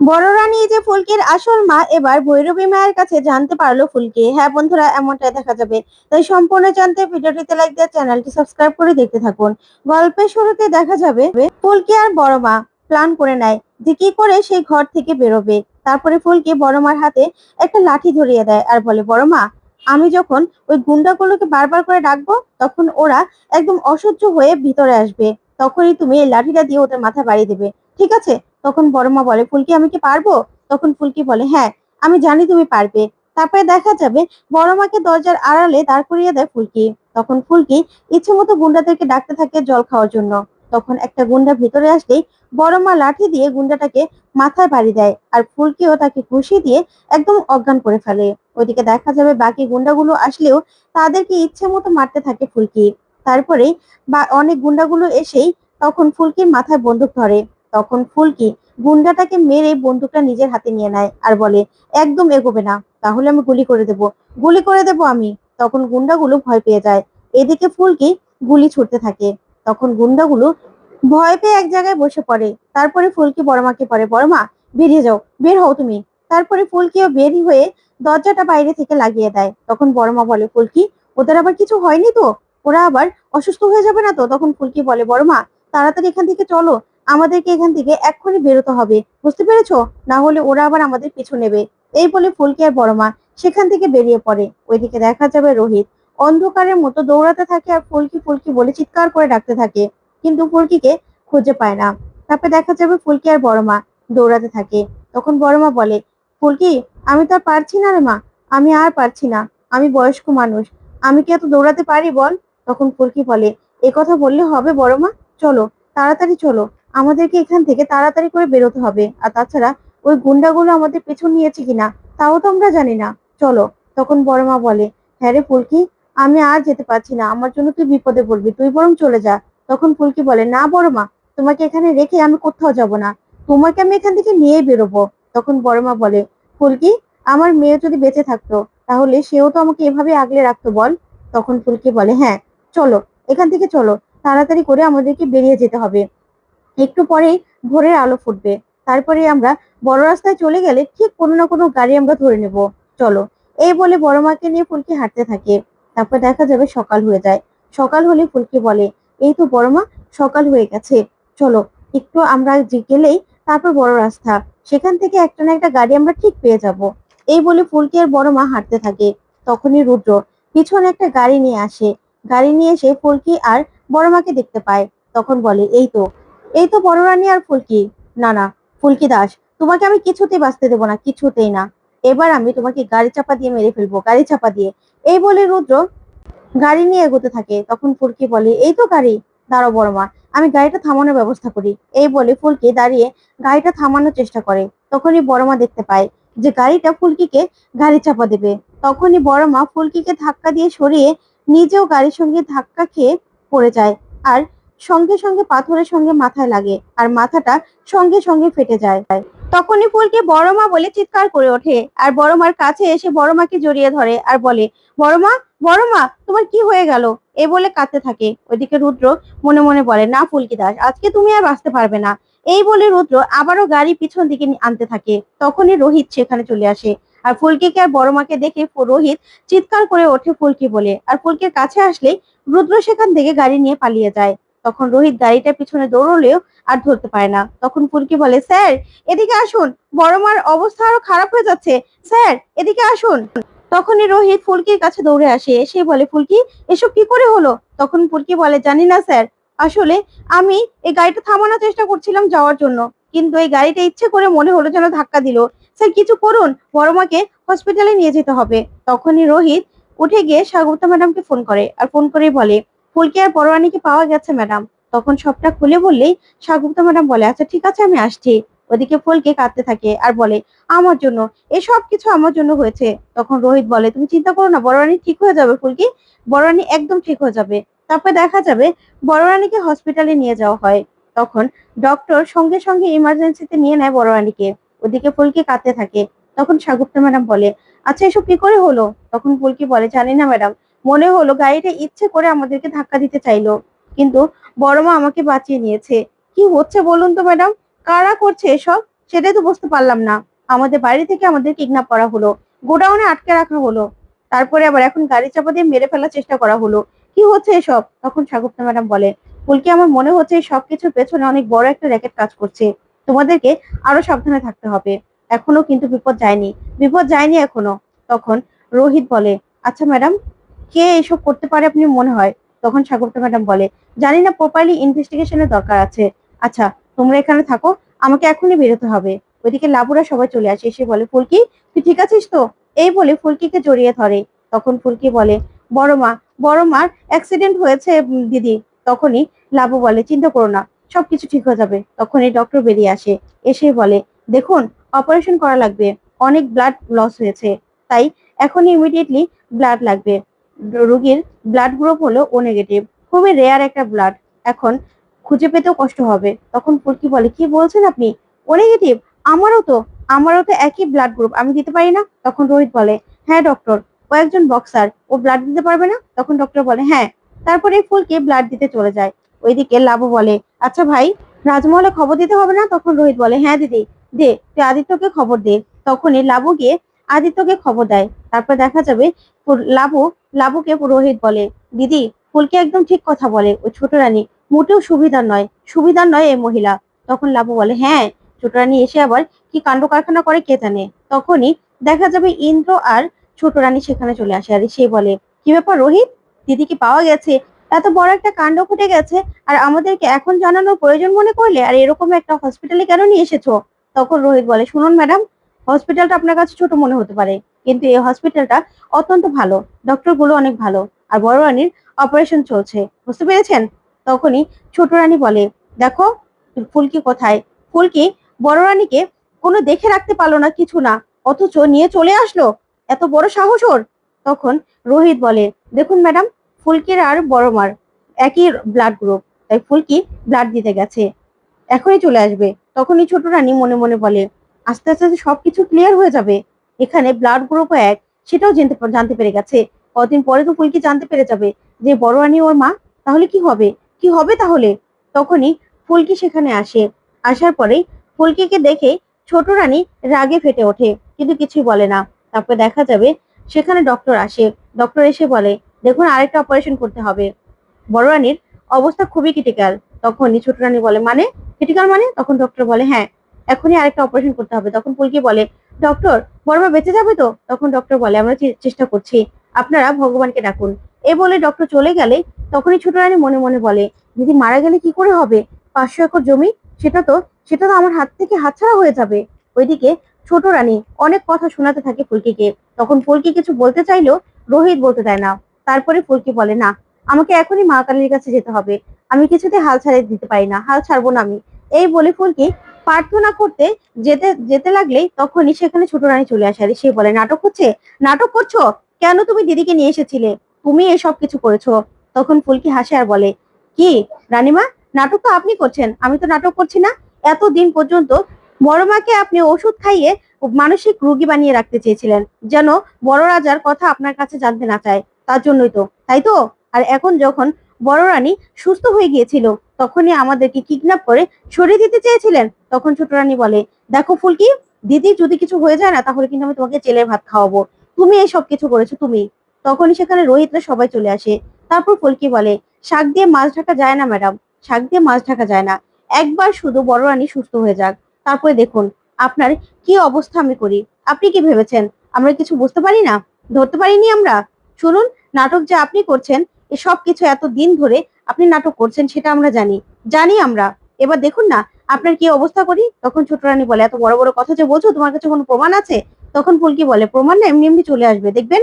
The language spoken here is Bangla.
বড় রানী যে ফুলকির আসল মা, এবার ভৈরবী মায়ের কাছে জানতে পারল ফুলকি। হ্যাঁ বন্ধুরা, এমনটাই দেখা যাবে। তাই সম্পূর্ণ জানতে ভিডিওটিতে লাইক দিয়ে চ্যানেলটি সাবস্ক্রাইব করে দেখতে থাকুন। গল্পের শুরুতে দেখা যাবে, ফুলকি আর বড় মা প্ল্যান করে নেয় যে কি করে সেই ঘর থেকে বেরোবে। তারপরে ফুলকি বড় মার হাতে একটা লাঠি ধরিয়ে দেয় আর বলে, বড় মা, আমি যখন ওই গুন্ডাগুলোকে বারবার করে ডাকবো, তখন ওরা একদম অসহ্য হয়ে ভিতরে আসবে। তখনই তুমি এই লাঠিটা দিয়ে ওদের মাথা বাড়িয়ে দেবে। ঠিক আছে? তখন বড় মা বলে, ফুলকি, আমি কি পারব? তখন ফুলকি বলে হ্যাঁ আমি জানি তুমি পারবে। তারপরে দেখা যাবে বড় মাকে দরজার আড়ালে দাঁড় করিয়ে দেয় ফুলকি। তখন ফুলকি ইচ্ছে মতো গুন্ডাদেরকে ডাকতে থাকে জল খাওয়ার জন্য। তখন একটা গুন্ডা ভিতরে আসলেই বড় মা লাঠি দিয়ে গুন্ডাটাকে মাথায় বাড়ি দেয় আর ফুলকিও তাকে ঘুষি দিয়ে একদম অজ্ঞান করে ফেলে। ওইদিকে দেখা যাবে বাকি গুন্ডাগুলো আসলেও তাদেরকে ইচ্ছে মতো মারতে থাকে ফুলকি। তারপরে বা, অনেক গুন্ডাগুলো এসেই তখন ফুলকির মাথায় বন্দুক ধরে। তখন ফুলকি গুন্ডাটাকে মেরে বন্দুকটা নিজের হাতে নিয়ে নেয় আর বলে, একদম এগোবে না, তাহলে আমি গুলি করে দেব। গুলি করে দেব আমি। তখন গুন্ডাগুলো ভয় পেয়ে যায়। এদিকে ফুলকি গুলি ছুটতে থাকে। তখন গুন্ডাগুলো ভয় পেয়ে এক জায়গায় বসে পড়ে। তারপরে ফুলকি বড়মাকে পড়ে বড়মা, বেরিয়ে যাও, বের হও তুমি। তারপরে ফুলকিও বের হয়ে দরজাটা বাইরে থেকে লাগিয়ে দেয়। তখন বড়মা বলে, ফুলকি, ওদের আবার কিছু হয়নি তো? ওরা আবার অসুস্থ হয়ে যাবে না তো? তখন ফুলকি বলে, বড়মা, তাড়াতাড়ি এখান থেকে চলো আমাদেরকে এখান থেকে এক্ষুনি বেরোতে হবে, বুঝতে পেরেছ? না হলে ওরা আবার আমাদের পিছু নেবে। এই বলে ফুলকি আর বড় মা সেখান থেকে বেরিয়ে পড়ে। ওইদিকে দেখা যাবে রোহিত। অন্ধকারের মতো দৌড়াতে থাকে আর ফুলকি ফুলকি বলে চিৎকার করে ডাকতে থাকে। কিন্তু ফুলকিকে খুঁজে পায় না। তারপরে দেখা যাবে ফুলকি আর বড় মা দৌড়াতে থাকে। তখন বড় মা বলে, ফুলকি, আমি তো আর পারছি না রে মা। আমি আর পারছি না। আমি বয়স্ক মানুষ। আমি কি এত দৌড়াতে পারি বল? তখন ফুলকি বলে, এ কথা বললে হবে বড় মা চলো, তাড়াতাড়ি চলো। আমাদেরকে এখান থেকে তাড়াতাড়ি করে বেরোতে হবে। আর তাছাড়া ওই গুন্ডাগুলো আমাদের পেছন নিয়েছে কিনা, তাও তো আমরা জানি না। চলো, তখন বড় মা বলে হ্যাঁ রে ফুলকি, আমি আর যেতে পারছি না। আমার জন্য তুই বিপদে পড়বি, তুই বরং চলে যা। তখন ফুলকি বলে, না বড় মা, তোমাকে এখানে রেখে আমি কোথাও যাব না। তোমাকে আমি এখান থেকে নিয়ে বেরোবো। তখন বড় মা বলে, ফুলকি, আমার মেয়ে যদি বেঁচে থাকতো, তাহলে সেও তো আমাকে এভাবে আগলে রাখতো, বল। তখন ফুলকি বলে হ্যাঁ চলো, এখান থেকে চলো। তাড়াতাড়ি করে আমাদেরকে বেরিয়ে যেতে হবে। একটু পরেই ভোরের আলো ফুটবে। তারপরে আমরা বড় রাস্তায় চলে গেলে ঠিক কোনো না কোনো গাড়ি আমরা ধরে নেব। চলো, এই বলে বড় মাকে নিয়ে ফুলকি হাঁটতে থাকে। তারপর দেখা যাবে সকাল হয়ে যায়। সকাল হলে ফুলকি বলে, এই তো বড় মা, সকাল হয়ে গেছে। চলো, একটু আমরা গেলেই তারপর বড় রাস্তা। সেখান থেকে একটা না একটা গাড়ি আমরা ঠিক পেয়ে যাব। এই বলে ফুলকি আর বড় মা হাঁটতে থাকে। তখনই রুদ্র পিছনে একটা গাড়ি নিয়ে আসে। গাড়ি নিয়ে এসে ফুলকি আর বড় মাকে দেখতে পায়। তখন বলে, এই তো এই তো বড় রানী আর ফুলকি। না না, ফুলকি দাস, তোমাকে আমি কিছুতেই বাঁচতে দেবো না, কিছুতেই না। এবার আমি তোমাকে গাড়ি চাপা দিয়ে মেরে ফেলব, গাড়ি চাপা দিয়ে। এই বলে রুদ্র গাড়ি নিয়ে এগোতে থাকে। তখন ফুলকি বলে, এই তো গাড়ি, দাঁড়াও বড় মা, আমি গাড়িটা থামানোর ব্যবস্থা করি। এই বলে ফুলকি দাঁড়িয়ে গাড়িটা থামানোর চেষ্টা করে। তখনই বড় মা দেখতে পায় যে গাড়িটা ফুলকিকে গাড়ি চাপা দেবে। তখনই বড় মা ফুলকিকে ধাক্কা দিয়ে সরিয়ে নিজেও গাড়ির সঙ্গে ধাক্কা খেয়ে পড়ে যায়। আর সঙ্গে সঙ্গে পাথরের সঙ্গে মাথায় লাগে আর মাথাটা সঙ্গে সঙ্গে ফেটে যায়। তখনই ফুলকে বড় মা বলে চিৎকার করে ওঠে আর বড় মার কাছে এসে বড় মাকে জড়িয়ে ধরে আর বলে বড় মা বড় মা তোমার কি হয়ে গেল? এ বলে কাঁদতে থাকে। ওইদিকে রুদ্র মনে মনে বলে, না ফুলকি দাস, আজকে তুমি আর বাঁচতে পারবে না। এই বলে রুদ্র আবারও গাড়ি পিছন দিকে আনতে থাকে। তখনই রোহিত সেখানে চলে আসে আর ফুলকিকে আর বড় মাকে দেখে রোহিত চিৎকার করে ওঠে ফুলকি বলে। আর ফুলকির কাছে আসলেই রুদ্র সেখান থেকে গাড়ি নিয়ে পালিয়ে যায়। তখন রোহিত গাড়িটার পিছনে দৌড়লেও আর ধরতে পারে না। তখন ফুলকি বলে, স্যার, এদিকে আসুন। বড় মার অবস্থা আরও খারাপ হয়ে যাচ্ছে। স্যার, এদিকে আসুন। তখনই রোহিত ফুলকির কাছে দৌড়ে আসে। এসে বলে ফুলকি এসব কি করে হলো? তখন ফুলকি বলে, জানি না, স্যার। আসলে আমি এই গাড়িটা থামানোর চেষ্টা করছিলাম যাওয়ার জন্য। কিন্তু এই গাড়িটা ইচ্ছে করে মনে হলো যেন ধাক্কা দিল। স্যার, কিছু করুন। বড় মাকে হসপিটালে নিয়ে যেতে হবে। তখনই রোহিত উঠে গিয়ে স্বাগতা ম্যাডামকে ফোন করে। আর ফোন করে বলে ফুলকি আর বড় রানীকে পাওয়া গেছে ম্যাডাম তখন সবটা খুলে বললেই স্বাগতা ম্যাডাম বলে আচ্ছা ঠিক আছে, আমি আসছি। ওদিকে ফুলকে কাঁদতে থাকে আর বলে, আমার জন্য এসব কিছু আমার জন্য হয়েছে। তখন রোহিত বলে, তুমি চিন্তা করো না বড়রানী ঠিক হয়ে যাবে ফুলকি। বড় রানী একদম ঠিক হয়ে যাবে। তারপরে দেখা যাবে বড় রানীকে হসপিটালে নিয়ে যাওয়া হয়। তখন ডক্টর সঙ্গে সঙ্গে ইমার্জেন্সিতে নিয়ে নেয় বড় রানীকে ওদিকে ফুলকি কাঁদতে থাকে। তখন স্বাগতা ম্যাডাম বলে আচ্ছা এসব কি করে হলো? তখন ফুলকি বলে, জানি না ম্যাডাম মনে হলো গাড়িটা ইচ্ছে করে আমাদেরকে ধাক্কা দিতে চাইলো। কিন্তু বড় মা আমাকে বাঁচিয়ে নিয়েছে। কি হচ্ছে বলুন তো ম্যাডাম? কারা করছে এসব? সেটাই তো বুঝতে পারলাম না। আমাদের বাড়ি থেকে আমাদের কিডন্যাপ করা হলো। গোডাউনে আটকে রাখা হলো। তারপরে আবার এখন গাড়ি চাপা দিয়ে মেরে ফেলার চেষ্টা করা হলো। কি হচ্ছে এসব? তখন সাগুপ্তা ম্যাডাম বলে, ফুলকি, আমার মনে হচ্ছে এই সবকিছুর পেছনে অনেক বড় একটা র্যাকেট কাজ করছে। তোমাদেরকে আরও সাবধানে থাকতে হবে। এখনও কিন্তু বিপদ যায়নি। বিপদ যায়নি এখনও। তখন রোহিত বলে আচ্ছা ম্যাডাম কে এসব করতে পারে আপনি মনে হয়? তখন সাগরতা ম্যাডাম বলে, জানি না প্রপারলি ইনভেস্টিগেশনের দরকার আছে। আচ্ছা তোমরা এখানে থাকো, আমাকে এখনই বেরোতে হবে। ওইদিকে লাবুরা সবাই চলে আসে, এসে বলে, ফুলকি, তুই ঠিক আছিস তো? এই বলে ফুলকিকে জড়িয়ে ধরে। তখন ফুলকি বলে, বড় মা, বড় মার অ্যাক্সিডেন্ট হয়েছে দিদি। তখনই লাবু বলে, চিন্তা করো না, সবকিছু ঠিক হয়ে যাবে। তখনই ডক্টর বেরিয়ে আসে, এসে বলে, দেখুন অপারেশন করা লাগবে, অনেক ব্লাড লস হয়েছে, তাই এখনই ইমিডিয়েটলি ব্লাড লাগবে। রোগীর ব্লাড গ্রুপ হলো ও নেগেটিভ খুবই রেয়ার একটা ব্লাড এখন খুঁজে পেতেও কষ্ট হবে। তখন ফুলকি বলে, কি বলছেন আপনি? ও নেগেটিভ আমারও তো আমারও তো একই ব্লাড গ্রুপ আমি দিতে পারি না? তখন রোহিত বলে হ্যাঁ ডক্টর ও একজন বক্সার ও ব্লাড দিতে পারবে না? তখন ডক্টর বলে হ্যাঁ। তারপরে ফুলকে ব্লাড দিতে চলে যায়। ওইদিকে লাবু বলে আচ্ছা ভাই, রাজমহলে খবর দিতে হবে না? তখন রোহিত বলে হ্যাঁ দিদি, দে, তুই আদিত্যকে খবর দে। তখনই লাবু গিয়ে আদিত্যকে খবর দেয়। তারপর দেখা যাবে লাবু, লাবুকে রোহিত বলে, দিদি, ফুলকে একদম ঠিক কথা বলে ওই ছোট রানী। মোটেও সুবিধার নয় সুবিধার নয় এই মহিলা। তখন লাবু বলে হ্যাঁ ছোট রানী এসে আবার কি কাণ্ড কারখানা করে কে জানে? তখনই দেখা যাবে ইন্দ্র আর ছোট রানী সেখানে চলে আসে। আর সে বলে, কি ব্যাপার রোহিত? দিদি কি পাওয়া গেছে? এত বড় একটা কাণ্ড ঘটে গেছে, আর আমাদেরকে এখন জানানোর প্রয়োজন মনে করলে, আর এরকম একটা হসপিটালে কেন নিয়ে এসেছ? তখন রোহিত বলে, শুনুন ম্যাডাম হসপিটালটা আপনার কাছে ছোট মনে হতে পারে, কিন্তু এই হসপিটালটা অত্যন্ত ভালো। ডক্টরগুলো অনেক ভালো, আর বড় রানীর অপারেশন চলছে। বুঝতে পেরেছেন? তখনই ছোট রানী বলে, দেখো, ফুলকি কোথায়? ফুলকি বড় রানীকে কোনো দেখে রাখতে পারল না, কিছু না, অথচ নিয়ে চলে আসলো। এত বড় সাহস ওর? তখন রোহিত বলে, দেখুন ম্যাডাম, ফুলকির আর বড় মার, একই ব্লাড গ্রুপ তাই ফুলকি ব্লাড দিতে গেছে, এখনই চলে আসবে। তখনই ছোট রানী মনে মনে বলে আস্তে আস্তে সবকিছু ক্লিয়ার হয়ে যাবে। এখানে ব্লাড গ্রুপও এক, সেটাও জানতে জানতে পেরে গেছে। কদিন পরে তো ফুলকি জানতে পেরে যাবে যে বড় রানী ওর মা, তাহলে কি হবে? কি হবে তাহলে? তখনই ফুলকি সেখানে আসে। আসার পরেই ফুলকিকে দেখে ছোট রানী রাগে ফেটে ওঠে, কিন্তু কিছুই বলে না। তারপর দেখা যাবে সেখানে ডক্টর আসে। ডক্টর এসে বলে, দেখুন, আরেকটা অপারেশন করতে হবে। বড় রানীর অবস্থা খুবই ক্রিটিক্যাল তখনই ছোট রানী বলে মানে? ক্রিটিক্যাল মানে? তখন ডক্টর বলে হ্যাঁ এখনই আরেকটা অপারেশন করতে হবে। তখন ফুলকি বলে ডক্টর বড়মা বেঁচে যাবে তো? তখন ডক্টর বলে, আমরা চেষ্টা করছি। আপনারা ভগবানকে ডাকুন। এ বলে ডক্টর চলে গেলে তখনই ছোট রানী মনে মনে বলে, দিদি মারা গেলে কি করে হবে? পাঁচশো একর জমি? সেটা তো সেটা তো আমার হাত থেকে হাতছাড়া হয়ে যাবে। ওইদিকে ছোট রানী অনেক কথা শোনাতে থাকে ফুলকিকে তখন ফুলকি কিছু বলতে চাইলেও রোহিত বলতে দেয় না। তারপরে ফুলকি বলে, না, আমাকে এখনই মা কালীর কাছে যেতে হবে। আমি কিছুতে হাল ছাড়িয়ে দিতে পারি না। হাল ছাড়বো না আমি। এই বলে ফুলকি প্রার্থনা করতে যেতে যেতে লাগলেই তখনই সেখানে ছোট রানী চলে আসে। আর সে বলে, নাটক হচ্ছে? নাটক করছ? কেন তুমি দিদিকে নিয়ে এসেছিলে? তুমি এসব কিছু করেছ? তখন ফুলকি হাসে আর বলে, কি? রানীমা, নাটক তো আপনি করছেন। আমি তো নাটক করছি না। এত দিন পর্যন্ত বড় মাকে আপনি ওষুধ খাইয়ে মানসিক রোগী বানিয়ে রাখতে চেয়েছিলেন। যেন বড় রাজার কথা আপনার কাছে জানতে না চায়। তার জন্যই তো। তাই তো? আর এখন যখন বড় রানী সুস্থ হয়ে গিয়েছিল। তখনই আমাদেরকে কিডন্যাপ করে সরিয়ে দিতে চেয়েছিলেন। তখন ছোট রানী বলে, দেখো ফুলকি, দিদি যদি কিছু হয়ে যায় না, তাহলে কিন্তু আমি তোমাকে জেলের ভাত খাওয়াবো। তুমি এই সব কিছু করেছ, তুমি? তখনই সেখানে রোহিতরা সবাই চলে আসে। তারপর ফুলকি বলে, শাক দিয়ে মাছ ঢাকা যায় না, ম্যাডাম। শাক দিয়ে মাছ ঢাকা যায় না। একবার শুধু বড় রানী সুস্থ হয়ে যাক। তারপরে দেখুন, আপনার কি অবস্থা আমি করি। আপনি কি ভেবেছেন? আমরা কিছু বুঝতে পারি না? ধরতে পারিনি আমরা? শুনুন, নাটক যে আপনি করছেন এসব কিছু এত দিন ধরে আপনি নাটক করছেন সেটা আমরা জানি। জানি আমরা। এবার দেখুন না, আপনার কি অবস্থা করি? তখন ছোট রানী বলে, এত বড় বড় কথা যে বলছো, তোমার কাছে কোনো প্রমাণ আছে? তখন ফুলকি বলে, প্রমাণ না, এমনি এমনি চলে আসবে, দেখবেন?